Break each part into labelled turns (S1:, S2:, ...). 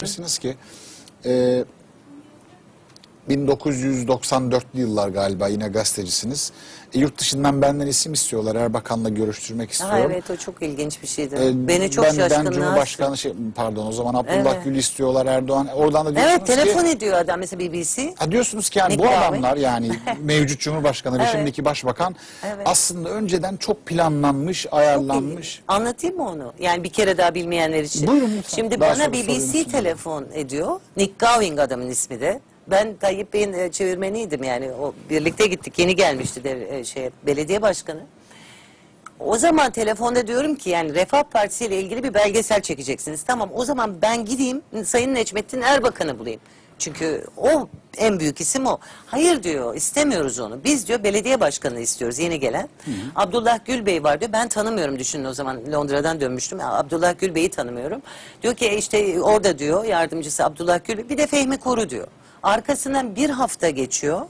S1: Bilirsiniz ki e, 1994'lü yıllar galiba yine gazetecisiniz. E, yurt dışından benden isim istiyorlar. Erbakan'la görüştürmek
S2: Ha,
S1: istiyorum.
S2: evet o çok ilginç bir şeydi.
S1: E,
S2: Beni çok
S1: ben, ben
S2: şaşkınlığa
S1: Cumhurbaşkanı şey, pardon o zaman Abdullah
S2: Evet.
S1: Gül istiyorlar Erdoğan. Oradan da diyorsunuz
S2: Evet telefon
S1: ki
S2: ediyor adam mesela BBC.
S1: Ha diyorsunuz ki yani bu
S2: Nick Gawi.
S1: adamlar yani mevcut Cumhurbaşkanı ve
S2: Evet.
S1: şimdiki Başbakan
S2: Evet.
S1: aslında önceden çok planlanmış, ayarlanmış.
S2: Anlatayım mı onu? Yani bir kere daha bilmeyenler için.
S1: Buyurun lütfen.
S2: Şimdi
S1: Daha
S2: bana BBC telefon ediyor. Nick Gowing adamın ismi de. Ben Tayyip Bey'in e, çevirmeniydim yani. O birlikte gittik. Yeni gelmişti de, e, şey belediye başkanı. O zaman telefonda diyorum ki yani Refah Partisi ile ilgili bir belgesel çekeceksiniz. Tamam o zaman ben gideyim Sayın Necmettin Erbakan'ı bulayım. Çünkü o en büyük isim o. Hayır diyor istemiyoruz onu. Biz diyor belediye başkanı istiyoruz yeni gelen. Abdullah Gül Bey var diyor. Ben tanımıyorum düşünün o zaman Londra'dan dönmüştüm. Abdullah Gül Bey'i tanımıyorum. Diyor ki "E işte orada diyor yardımcısı Abdullah Gül Bey. Bir de Fehmi Koru diyor. Arkasından bir hafta geçiyor.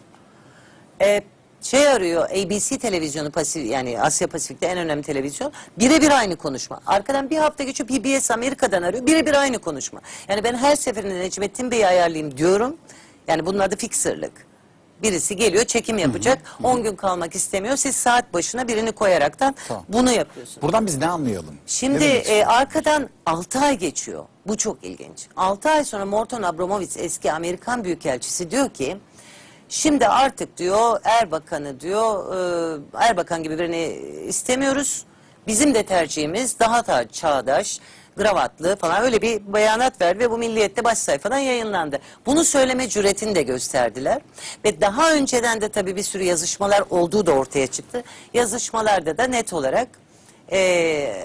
S2: E, şey arıyor ABC televizyonu Pasif, yani Asya Pasifik'te en önemli televizyon. Birebir aynı konuşma. Arkadan bir hafta geçiyor PBS Amerika'dan arıyor. Birebir aynı konuşma. Yani ben her seferinde Necmettin Bey'i ayarlayayım diyorum. Yani bunun adı fixerlık. Birisi geliyor çekim yapacak. 10 gün kalmak istemiyor. Siz saat başına birini koyaraktan
S1: Tamam.
S2: bunu yapıyorsunuz.
S1: Buradan biz ne anlayalım?
S2: Şimdi
S1: demek
S2: e, arkadan 6 ay geçiyor. Bu çok ilginç. 6 ay sonra Morton Abramovich eski Amerikan Büyükelçisi diyor ki şimdi artık diyor Erbakan'ı diyor e, Erbakan gibi birini istemiyoruz. Bizim de tercihimiz daha da çağdaş, gravatlı falan öyle bir beyanat verdi ve bu milliyette baş sayfadan yayınlandı. Bunu söyleme cüretini de gösterdiler. Ve daha önceden de tabii bir sürü yazışmalar olduğu da ortaya çıktı. Yazışmalarda da net olarak e,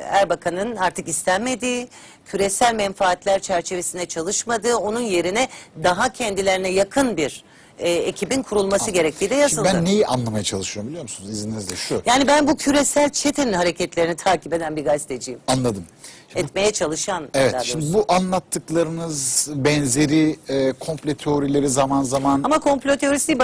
S2: Erbakan'ın artık istenmediği, küresel menfaatler çerçevesinde çalışmadığı, onun yerine daha kendilerine yakın bir e, ekibin kurulması gerektiği de
S1: Şimdi
S2: yazıldı.
S1: ben neyi anlamaya çalışıyorum biliyor musunuz? İzninizle şu.
S2: Yani ben bu küresel çetenin hareketlerini takip eden bir gazeteciyim.
S1: Anladım. Şimdi
S2: Etmeye çalışan
S1: Evet, şimdi bu anlattıklarınız benzeri e, komple teorileri zaman zaman
S2: Ama komplo teorisi değil,